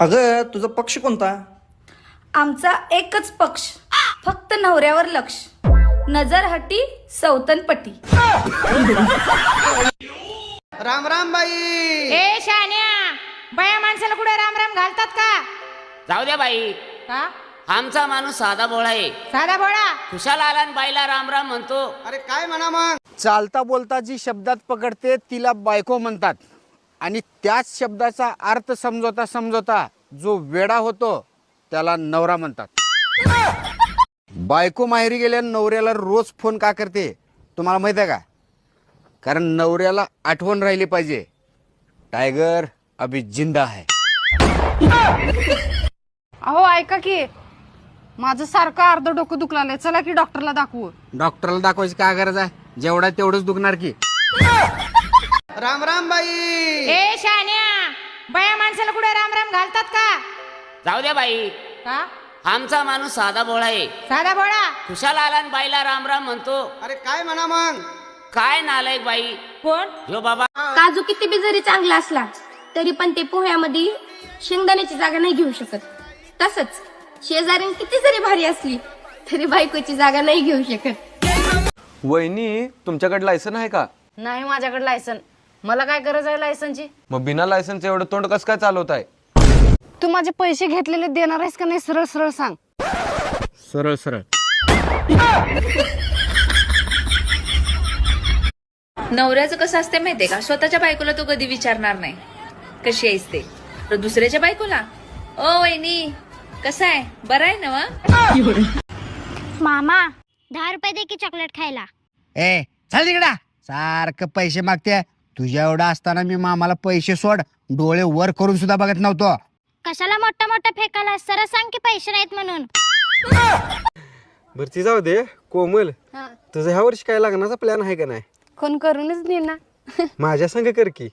अगं तुझा पक्ष कोणता? आमचा एकच पक्ष. फक्त नवऱ्यावर लक्ष. नजर हटी सौतनपटी राम राम बाई. ए शान्या बाया माणसाला कुठे राम राम घालतात का? जाऊ द्या बाई. का? आमचा माणूस साधा बोळा आहे. साधा बोळा खुशाल आला आणि बाईला राम राम म्हणतो. अरे काय म्हणा मग? चालता बोलता जी शब्दात पकडते तिला बायको म्हणतात. आणि त्याच शब्दाचा अर्थ समजवता समजवता जो वेडा होतो त्याला नवरा म्हणतात. बायको माहेरी गेल्या नवऱ्याला रोज फोन का करते तुम्हाला माहीत आहे का? कारण नवऱ्याला आठवण राहिली पाहिजे. टायगर अभी जिंदा है. अहो ऐका की माझं सारखं अर्ध डोकं दुखलाय चला की डॉक्टरला दाखवू. डॉक्टरला दाखवायची काय गरज आहे? जेवढा तेवढंच दुखणार की. राम राम बाई. ए शान्या बाया माणसाला कुठे राम राम घालतात का? जाऊ द्या बाई. का? आमचा माणूस साधा बोळा आहे. साधा बोळा खुशाल आला आणि बाईला राम राम म्हणतो. अरे काय म्हणा मग? काय नालायक बाई? कोण? जो बाबा. काजू किती बी जरी चांगला असला तरी पण ते पोह्यामध्ये शेंगदाण्याची जागा नाही घेऊ शकत. तसंच शेजारी किती जरी भारी असली तरी बायकोची जागा नाही घेऊ शकत. वहिनी तुमच्याकडे लायसन आहे का? नाही माझ्याकडे लायसन मला काय गरज आहे लायसनची मग बिना लायसनचं एवढं तोंड कसं काय चालवत आहे तू माझे पैसे घेतलेले देणार आहेस का नाही सरळ सरळ सांग. सरळ सरळ. नवऱ्याचं कसं असते माहितीये का? स्वतःच्या बायकोला तो कधी विचारणार नाही. कशी आहेस ते? तर दुसऱ्याच्या बायकोला? ओ वहिनी कसं आहे? बरं आहे ना वा मामा दहा रुपये दे की चॉकलेट खायला. ए चल तिकडा सारखं पैसे मागते. तुझ्या एवढा असताना मी मामाला पैसे सोड डोळे वर करून सुद्धा बघत नव्हतो. कशाला मोठा मोठा फेकायला सरळ सांग की पैसे नाहीत म्हणून. भरती जाऊ दे कोमल. तुझं ह्या वर्षी काय लग्नाचा प्लॅन आहे का नाही? कोण करूनच दे ना. माझ्या संग कर की.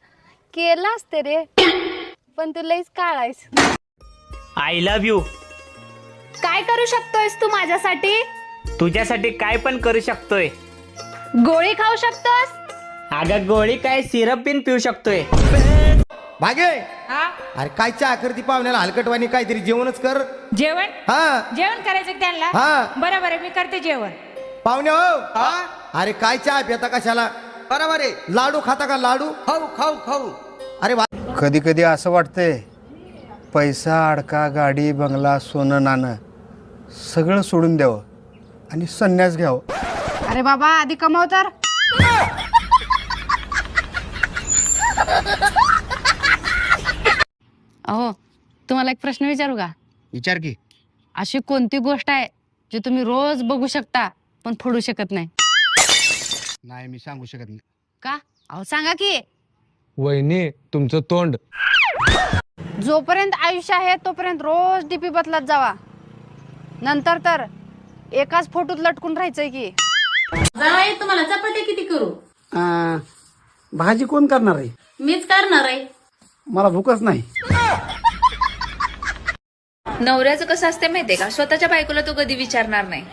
केलं असते रे. पण तू लईच काळायस आय लव्ह यू काय करू शकतोयस तू माझ्यासाठी? तुझ्यासाठी काय पण करू शकतोय. गोळी खाऊ शकतोस? अगं गोळी काय सिरप पिन पिऊ शकतोय. भागे! हा? अरे काय चहा करती पाहुण्याला? हलकटवाणी काहीतरी जेवणच कर. जेवण? हा. जेवण करायचं त्यांना? हा. बरोबर आहे मी करते जेवण. पाहुणे हो. अरे काय चहा पिता कशाला? बरोबर आहे. लाडू खाता का लाडू? खाऊ खाऊ खाऊ. अरे वा. कधी कधी असं वाटतंय पैसा अडका गाडी बंगला सोनं नाणं सगळं सोडून द्यावं आणि संन्यास घ्यावं. अरे बाबा आधी कमाव तर. अहो तुम्हाला एक प्रश्न विचारू का? विचार की. अशी कोणती गोष्ट आहे जी तुम्ही रोज बघू शकता पण फोडू शकत नाही? नाही मी सांगू शकत नाही. का? अहो सांगा की. वहिनी तुमचं तोंड. जोपर्यंत आयुष्य आहे तोपर्यंत रोज डीपी बदलत जावा. नंतर तर एकाच फोटोत लटकून राहायचंय की. तुम्हाला चपात्या किती करू? भाजी कोण करणार आहे? मीच करणार आहे. मला भूकच नाही. नवऱ्याचं कसं असते माहितीये का? स्वतःच्या बायकोला तो कधी विचारणार नाही.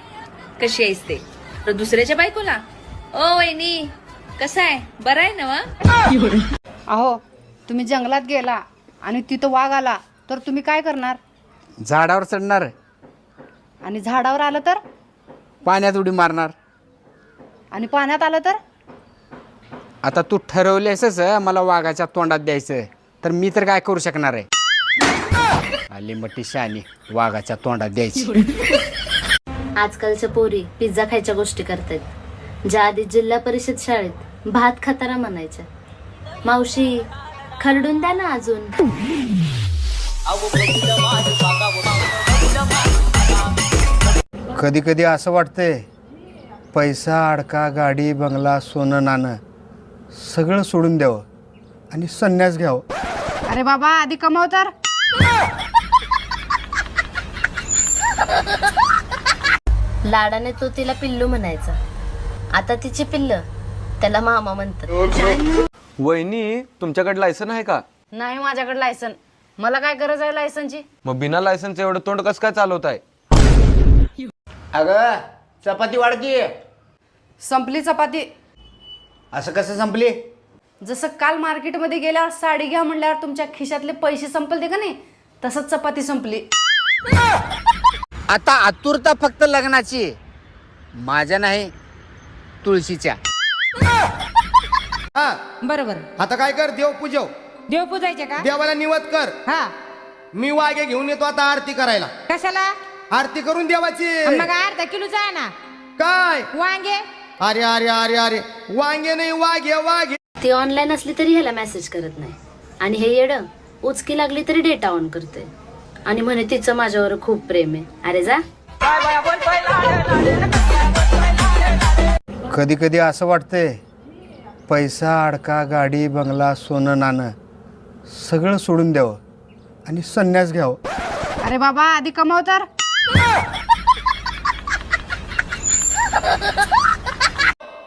कशी आहेस ते? तर दुसऱ्याच्या बायकोला? ओ वहिनी कसं आहे? बरं आहे ना वा? अहो तुम्ही जंगलात गेला आणि तिथं वाघ आला तर तुम्ही काय करणार? झाडावर चढणार. आणि झाडावर आलं तर? पाण्यात उडी मारणार. आणि पाण्यात आलं तर? आता तू ठरवलेसच मला वाघाच्या तोंडात द्यायचं. तर मी तर काय करू शकणार आहे? आली मटी शानी वाघाच्या तोंडात द्यायची. आजकालच्या पोरी पिझ्झा खायच्या गोष्टी करतायत ज्या आधी जिल्हा परिषद शाळेत भात खाताना म्हणायच्या. मावशी खरडून द्या ना अजून. कधी कधी असं वाटतंय पैसा अडका गाडी बंगला सोनं नाणं. सगळं सोडून द्यावं आणि संन्यास घ्यावं. अरे बाबा आधी कमाव तर. लाडाने तो तिला पिल्लू म्हणायचा. आता तिची पिल्ल त्याला मामा म्हणतात. वहिनी तुमच्याकडे लायसन आहे का? नाही माझ्याकडे लायसन मला काय गरज आहे लायसनची मग बिना लायसनचं एवढं तोंड कसं काय चालवत आहे अगं चपाती वाढकी संपली चपाती. असं कसं संपली? जसं काल मार्केटमध्ये गेल्यावर साडी घ्या म्हणल्यावर तुमच्या खिशातले पैसे संपलते का नाही तसंच चपाती संपली. आता आतुरता फक्त लग्नाची आहे. माझ्या नाही तुळशीच्या. हा. बरोबर. आता काय कर देव पूजव. देव पूजायचे का? देवाला निवत कर. हा. मी वाघे घेऊन येतो आता आरती करायला. कशाला? आरती करून देवाची. मग अर्धा किलोचा आहे ना. काय? वांगे. अरे अरे अरे अरे. वांगे नाही वाघे वाघे. ती ऑनलाईन असली तरी ह्याला मेसेज करत नाही. आणि हे येड उचकी लागली तरी डेटा ऑन करते आणि म्हणे तिचं माझ्यावर खूप प्रेम आहे. अरे जा. कधी कधी असं वाटतंय पैसा अडका गाडी बंगला सोनं नाणं सगळं सोडून द्यावं आणि संन्यास घ्यावं. अरे बाबा आधी कमाव तर.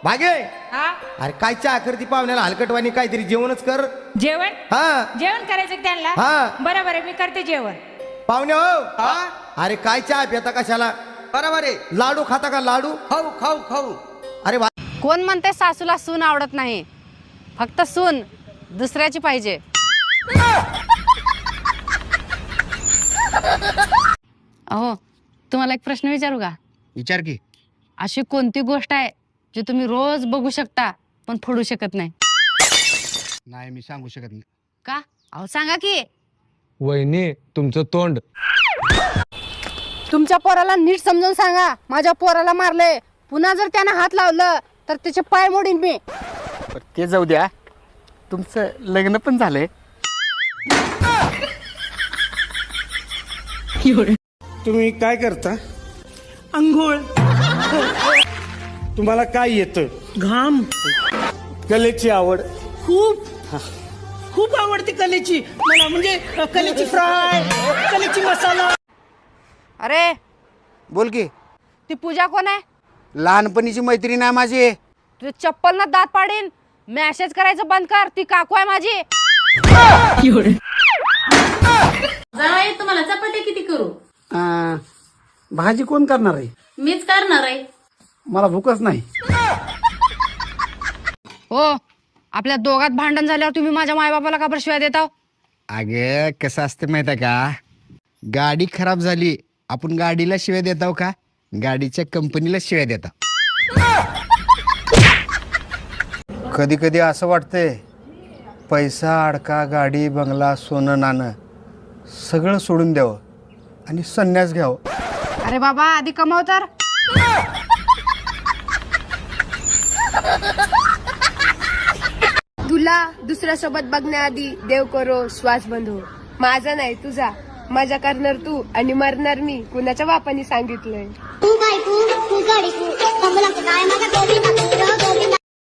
भागे हा? अरे काय चहा करती पाहुण्याला? हलकटवाणी काहीतरी जेवणच कर. जेवण? हा. जेवण करायचं का त्यांना? हा. बरोबर आहे मी करते जेवण. पाहुणे हो? अरे काय चहा पिता कशाला? बरोबर आहे. लाडू खाता का लाडू? खाऊ खाऊ खाऊ. अरे वा- कोण म्हणते सासूला सून आवडत नाही? फक्त सून दुसऱ्याची पाहिजे. अहो तुम्हाला एक प्रश्न विचारू का? विचार की. अशी कोणती गोष्ट आहे जी तुम्ही रोज बघू शकता पण फोडू शकत नाही. नाही मी सांगू शकत नाही. का? अहो सांगा की. वहिनी तुमचं तोंड. तुमच्या पोराला नीट समजून सांगा. माझ्या पोराला मारले पुन्हा जर त्यानं हात लावलं तर त्याचे पाय मोडीन मी. ते जाऊ द्या. तुमचं लग्न पण झालंय. तुम्ही काय करता? अंघोळ. तुम्हाला काय येतं? घाम. कलेची आवड. खूप. खूप आवडते कलेची. मला म्हणजे कलेची फ्राय कलेची मसाला. अरे बोल की. ती पूजा कोण आहे? लहानपणीची मैत्रीण आहे माझी. तुझे चप्पल ना दात पाडीन. मॅसेज करायचं बंद कर. ती काकू आहे माझी. तुम्हाला चपात्या किती करू? भाजी कोण करणार आहे? मीच करणार आहे. मला भूकच नाही. हो आपल्या दोघात भांडण झाल्यावर तुम्ही माझ्या मायबापाला का बरं शिवाय देताव अगे कसं असतं माहिती आहे का? गाडी खराब झाली आपण गाडीला शिव्या देताव का? गाडीच्या कंपनीला शिव्या देता कधी कधी असं वाटतंय पैसा अडका गाडी बंगला सोनं नाणं सगळं सोडून द्यावं आणि संन्यास घ्यावं. अरे बाबा आधी कमाव तर. तुला दुसऱ्या सोबत बघण्याआधी देव करो श्वास बंधो हो. माझा नाही तुझा. माझा करणार तू आणि मरणार मी कुणाच्या बापाने सांगितलंय?